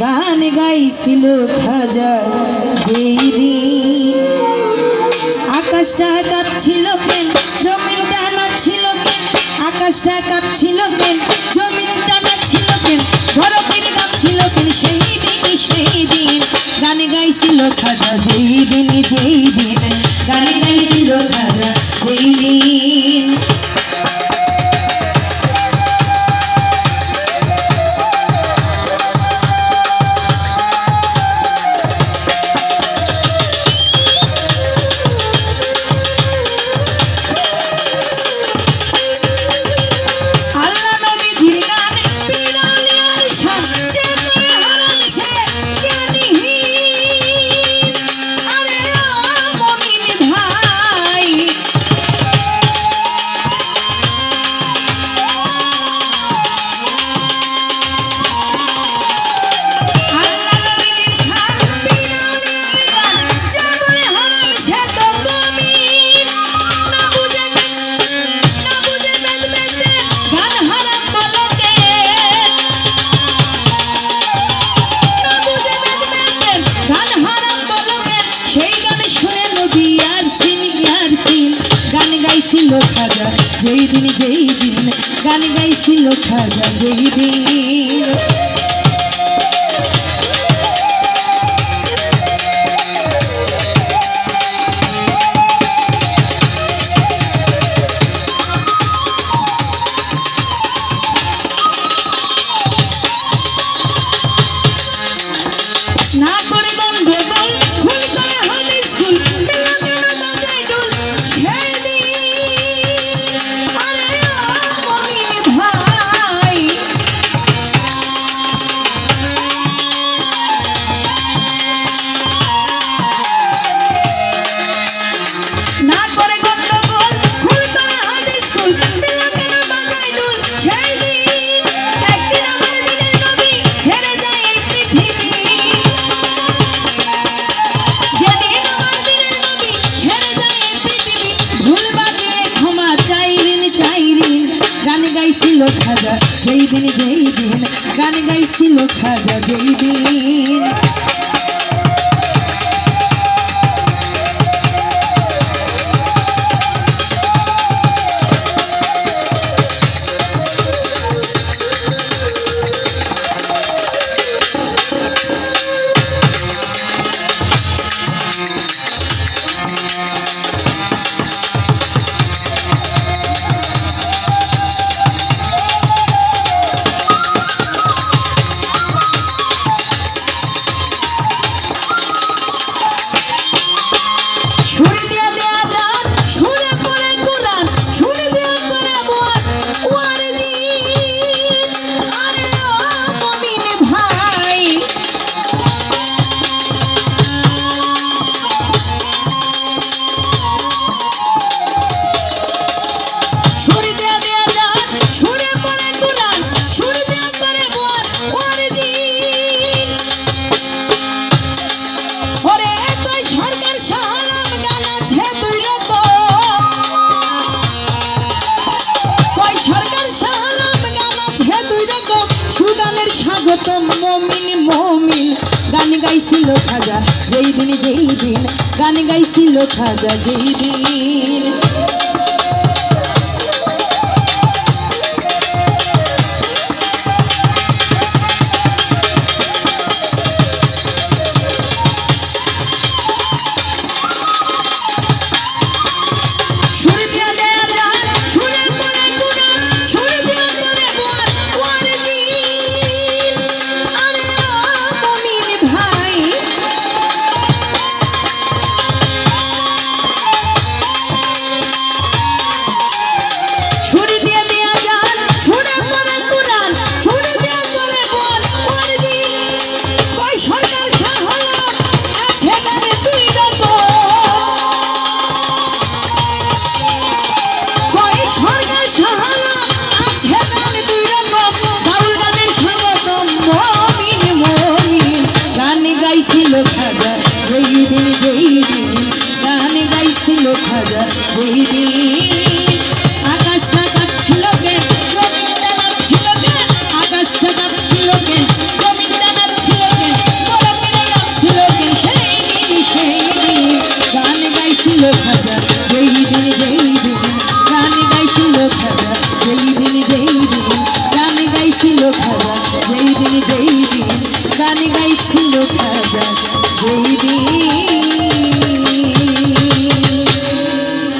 গান গাইছিল খাজা যেই দিন আকাশটা কাঁপছিল কেন জমিন টানা ছিল কেন আকাশটা কাঁপছিল কেন জমিন টানা ছিল কেন বরফের কাঁপছিল কেন সেই দিন সেই দিন। গান গাইছিল খাজা যেই দিন যে গাইছিল খাজা যেই দিন যেই দিন গান গাইছিল খাজা যেই দিন গাইছিল খাজা যেই দিন যেই দিন গান গাইছিল খাজা যেই দিন। গাইছিল খাজা যেই দিন যেই দিন গান গাইছিল খাজা যেই দিন। যেই দিন আকাশটা কাঁপছিল কেন জমিনটা নাচছিল কেন আকাশটা কাঁপছিল কেন জমিনটা নাচছিল কেন বরফের কাঁপছিল কেন সেই দিন যেই দিন গান গাইছিল খাজা, যেই দিন যেই দিন গান গাইছিল খাজা, যেই দিন যেই দিন গান গাইছিল খাজা।